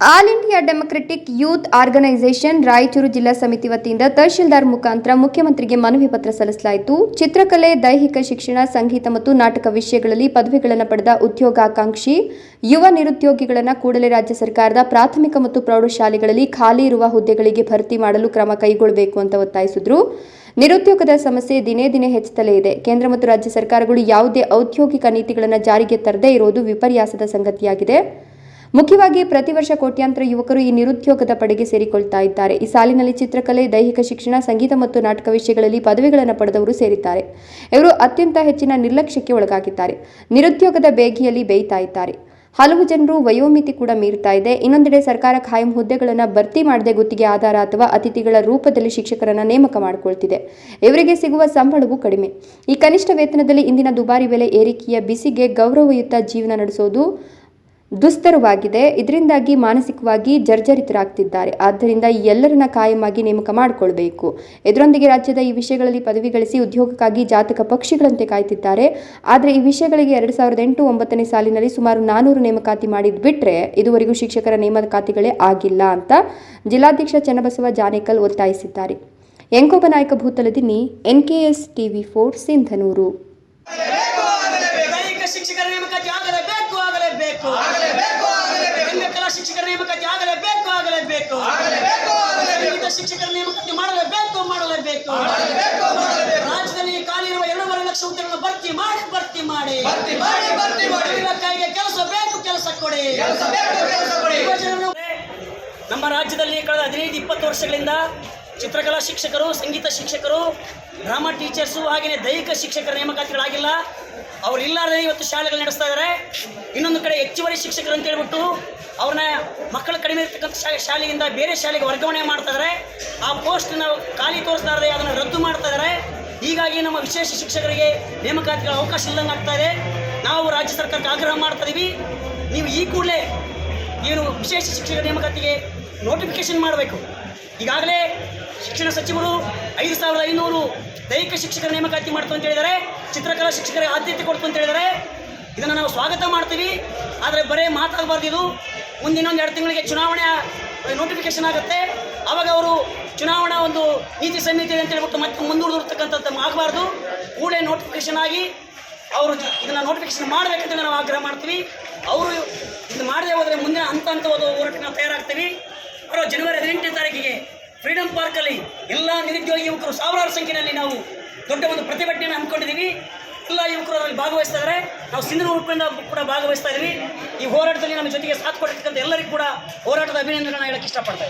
All India Democratic Youth Organisation Raichur ಜಿಲ್ಲಾ ಸಮಿತಿ ವತಿಯಿಂದ ತಹಶೀಲ್ದಾರ್ ಮುಖಾಂತರ ಮುಖ್ಯಮಂತ್ರಿಗೆ ಮನವಿ ಪತ್ರ ಸಲ್ಲಿಸಲಾಯಿತು. ಚಿತ್ರಕಲೆ, ದೈಹಿಕ ಶಿಕ್ಷಣ, ಸಂಗೀತ ಮತ್ತು ನಾಟಕ ವಿಷಯಗಳಲ್ಲಿ ಪದವಿಗಳನ್ನು ಪಡೆದ ಉದ್ಯೋಗಾಕಾಂಕ್ಷಿ, ಯುವ ನಿರುದ್ಯೋಗಿಗಳನ್ನು ಕೂಡಲೇ ರಾಜ್ಯ ಸರ್ಕಾರದ ಪ್ರಾಥಮಿಕ ಮತ್ತು ಪ್ರೌಢಶಾಲೆಗಳಲ್ಲಿ ಖಾಲಿ ಇರುವ ಹುದ್ದೆಗಳಿಗೆ ಭರ್ತಿ ಮಾಡಲು ಕ್ರಮ ಕೈಗೊಳ್ಳಬೇಕು ಅಂತ ಒತ್ತಾಯಿಸಿದ್ರು. ನಿರುದ್ಯೋಗದ ಸಮಸ್ಯೆ ದಿನೇ ದಿನೇ ಹೆಚ್ಚುತ್ತಲೇ ಇದೆ. ಕೇಂದ್ರ ಮತ್ತು ರಾಜ್ಯ ಸರ್ಕಾರಗಳು ಯಾವುದೇ ಔದ್ಯೋಗಿಕ ನೀತಿಗಳನ್ನು ಜಾರಿಗೆ ತರದೇ ಇರೋದು ವಿಪರ್ಯಾಸದ ಸಂಗತಿಯಾಗಿದೆ. ಮುಖ್ಯವಾಗಿ ಪ್ರತಿ ವರ್ಷ ಕೋಟ್ಯಾಂತರ ಯುವಕರು ಈ ನಿರುದ್ಯೋಗದ ಪಡೆಗೆ ಸೇರಿಕೊಳ್ತಾ ಇದ್ದಾರೆ. ಈ ಸಾಲಿನಲ್ಲಿ ಚಿತ್ರಕಲೆ, ದೈಹಿಕ ಶಿಕ್ಷಣ, ಸಂಗೀತ ಮತ್ತು ನಾಟಕ ವಿಷಯಗಳಲ್ಲಿ ಪದವಿಗಳನ್ನು ಪಡೆದವರು ಸೇರಿದ್ದಾರೆ. ಇವರು ಅತ್ಯಂತ ಹೆಚ್ಚಿನ ನಿರ್ಲಕ್ಷ್ಯಕ್ಕೆ ಒಳಗಾಗಿದ್ದಾರೆ. ನಿರುದ್ಯೋಗದ ಬೇಗಿಯಲ್ಲಿ ಬೇಯ್ತಾ ಇದ್ದಾರೆ. ಹಲವು ಜನರು ವಯೋಮಿತಿ ಕೂಡ ಮೀರ್ತಾ ಇದೆ. ಇನ್ನೊಂದೆಡೆ ಸರ್ಕಾರ ಖಾಯಂ ಹುದ್ದೆಗಳನ್ನು ಭರ್ತಿ ಮಾಡದೆ ಗುತ್ತಿಗೆ ಆಧಾರ ಅಥವಾ ಅತಿಥಿಗಳ ರೂಪದಲ್ಲಿ ಶಿಕ್ಷಕರನ್ನ ನೇಮಕ ಮಾಡಿಕೊಳ್ತಿದೆ. ಇವರಿಗೆ ಸಿಗುವ ಸಂಬಳವೂ ಕಡಿಮೆ. ಈ ಕನಿಷ್ಠ ವೇತನದಲ್ಲಿ ಇಂದಿನ ದುಬಾರಿ ಬೆಲೆ ಏರಿಕೆಯ ಬಿಸಿಗೆ ಗೌರವಯುತ ಜೀವನ ನಡೆಸೋದು ದುಸ್ತರವಾಗಿದೆ. ಇದರಿಂದಾಗಿ ಮಾನಸಿಕವಾಗಿ ಜರ್ಜರಿತರಾಗ್ತಿದ್ದಾರೆ. ಆದ್ದರಿಂದ ಎಲ್ಲರನ್ನ ಕಾಯಮಾಗಿ ನೇಮಕ ಮಾಡಿಕೊಳ್ಬೇಕು. ಇದರೊಂದಿಗೆ ರಾಜ್ಯದ ಈ ವಿಷಯಗಳಲ್ಲಿ ಪದವಿ ಗಳಿಸಿ ಉದ್ಯೋಗಕ್ಕಾಗಿ ಜಾತಕ ಪಕ್ಷಿಗಳಂತೆ ಕಾಯ್ತಿದ್ದಾರೆ. ಆದರೆ ಈ ವಿಷಯಗಳಿಗೆ ಎರಡು ಸಾವಿರದ ಎಂಟು ಒಂಬತ್ತನೇ ಸಾಲಿನಲ್ಲಿ ಸುಮಾರು ನಾನೂರು ನೇಮಕಾತಿ ಮಾಡಿದ್ ಬಿಟ್ರೆ ಇದುವರೆಗೂ ಶಿಕ್ಷಕರ ನೇಮಕಾತಿಗಳೇ ಆಗಿಲ್ಲ ಅಂತ ಜಿಲ್ಲಾಧ್ಯಕ್ಷ ಚನ್ನಬಸವ ಜಾನೇಕಲ್ ಒತ್ತಾಯಿಸಿದ್ದಾರೆ. ಎಂಕೋಬ ನಾಯಕ ಭೂತಲದಿನಿ ಎನ್ಕೆಎಸ್ ಟಿವಿ ಫೋರ್ ಸಿಂಧನೂರು ದೈಹಿಕ ಶಿಕ್ಷಕರ ನೇಮಕಾತಿ ಆಗಲೇಬೇಕು ಆಗಲೇಬೇಕು ನೇಮಕಾತಿ ಆಗಲೇಬೇಕು. ಆಗಲೇಬೇಕು ಶಿಕ್ಷಕರ ನೇಮಕಾತಿ ಮಾಡಲೇಬೇಕು ಮಾಡಲೇಬೇಕು. ರಾಜ್ಯದಲ್ಲಿ ಖಾಲಿ ಇರುವ ಎರಡೂವರೆ ಲಕ್ಷ ಹುದ್ದೆಗಳನ್ನು ಭರ್ತಿ ಮಾಡಿ ಭರ್ತಿ ಮಾಡಿ. ಕೈಗೆ ಕೆಲಸ ಬೇಕು ಕೆಲಸ ಕೊಡಿ. ನಮ್ಮ ರಾಜ್ಯದಲ್ಲಿ ಕಳೆದ ಹದಿನೈದು ಇಪ್ಪತ್ತು ವರ್ಷಗಳಿಂದ ಚಿತ್ರಕಲಾ ಶಿಕ್ಷಕರು ಸಂಗೀತ ಶಿಕ್ಷಕರು ಡ್ರಾಮಾ ಟೀಚರ್ಸು ಹಾಗೆಯೇ ದೈಹಿಕ ಶಿಕ್ಷಕರ ನೇಮಕಾತಿಗಳಾಗಿಲ್ಲ. ಅವರಿಲ್ಲಾರದೇ ಇವತ್ತು ಶಾಲೆಗಳು ನಡೆಸ್ತಾ ಇದ್ದಾರೆ ಇನ್ನೊಂದು ಕಡೆ ಹೆಚ್ಚುವರಿ ಶಿಕ್ಷಕರು ಅಂತ ಹೇಳ್ಬಿಟ್ಟು ಅವ್ರನ್ನ ಮಕ್ಕಳು ಕಡಿಮೆ ಇರ್ತಕ್ಕಂಥ ಶಾಲೆಯಿಂದ ಬೇರೆ ಶಾಲೆಗೆ ವರ್ಗಾವಣೆ ಮಾಡ್ತಾ ಇದ್ದಾರೆ ಆ ಪೋಸ್ಟ್ನ ಖಾಲಿ ತೋರಿಸ್ತಾರೆ ಅದನ್ನು ರದ್ದು ಮಾಡ್ತಾ ಇದ್ದಾರೆ ಹೀಗಾಗಿ ನಮ್ಮ ವಿಶೇಷ ಶಿಕ್ಷಕರಿಗೆ ನೇಮಕಾತಿಗಳ ಅವಕಾಶ ಇಲ್ಲದಂಗೆ ಆಗ್ತಾ ಇದೆ. ನಾವು ರಾಜ್ಯ ಸರ್ಕಾರಕ್ಕೆ ಆಗ್ರಹ ಮಾಡ್ತಾ ನೀವು ಈ ಕೂಡಲೇ ಏನು ವಿಶೇಷ ಶಿಕ್ಷಕರ ನೇಮಕಾತಿಗೆ ನೋಟಿಫಿಕೇಶನ್ ಮಾಡಬೇಕು. ಈಗಾಗಲೇ ಶಿಕ್ಷಣ ಸಚಿವರು ಐದು ಸಾವಿರದ ಐನೂರು ದೈಹಿಕ ಶಿಕ್ಷಕರ ನೇಮಕಾತಿ ಮಾಡ್ತು ಅಂತ ಹೇಳಿದರೆ. ಚಿತ್ರಕಲಾ ಶಿಕ್ಷಕರಿಗೆ ಆದ್ಯತೆ ಕೊಡ್ತು ಅಂತ ಹೇಳಿದರೆ. ಇದನ್ನು ನಾವು ಸ್ವಾಗತ ಮಾಡ್ತೀವಿ. ಆದರೆ ಬರೇ ಮಾತಾಗಬಾರ್ದು ಇದು. ಮುಂದಿನೊಂದು ಎರಡು ತಿಂಗಳಿಗೆ ಚುನಾವಣೆ ನೋಟಿಫಿಕೇಶನ್ ಆಗುತ್ತೆ. ಅವಾಗ ಅವರು ಚುನಾವಣಾ ಒಂದು ನೀತಿ ಸಂಹಿತೆ ಅಂತ ಹೇಳ್ಬಿಟ್ಟು ಮತ್ತೆ ಮುಂದೂಡಿರ್ತಕ್ಕಂಥದ್ದು ಆಗಬಾರ್ದು. ಕೂಡಲೇ ನೋಟಿಫಿಕೇಶನ್ ಆಗಿ ಅವರು ಇದನ್ನು ನೋಟಿಫಿಕೇಶನ್ ಮಾಡಬೇಕಂತ ನಾವು ಆಗ್ರಹ ಮಾಡ್ತೀವಿ. ಅವರು ಇದು ಮಾಡದೆ ಹೋದರೆ ಮುಂದಿನ ಹಂತ ಹಂತವಾದ ಹೋರಾಟಕ್ಕೆ ನಾವು ತಯಾರಾಗ್ತೀವಿ. ಬರೋ ಜನವರಿ ಹದಿನೆಂಟನೇ ತಾರೀಕಿಗೆ ಫ್ರೀಡಂ ಪಾರ್ಕಲ್ಲಿ ಎಲ್ಲ ನಿರುದ್ಯೋಗಿ ಯುವಕರು ಸಾವಿರಾರು ಸಂಖ್ಯೆಯಲ್ಲಿ ನಾವು ದೊಡ್ಡ ಒಂದು ಪ್ರತಿಭಟನೆಯನ್ನು ಹಮ್ಮಿಕೊಂಡಿದ್ದೀವಿ. ಎಲ್ಲ ಯುವಕರು ಅದರಲ್ಲಿ ಭಾಗವಹಿಸ್ತಾ ನಾವು ಸಿಂಧು ಉಪದಿಂದ ಕೂಡ ಭಾಗವಹಿಸ್ತಾ ಇದ್ದೀವಿ ಈ ಹೋರಾಟದಲ್ಲಿ ನಮ್ಮ ಜೊತೆಗೆ ಸಾಥ್ ಕೊಟ್ಟಿರ್ತಕ್ಕಂಥ ಎಲ್ಲರಿಗೂ ಕೂಡ ಹೋರಾಟದ ಅಭಿನಂದನೆಗಳನ್ನ ಹೇಳಕ್ಕೆ ಇಷ್ಟಪಡ್ತಾ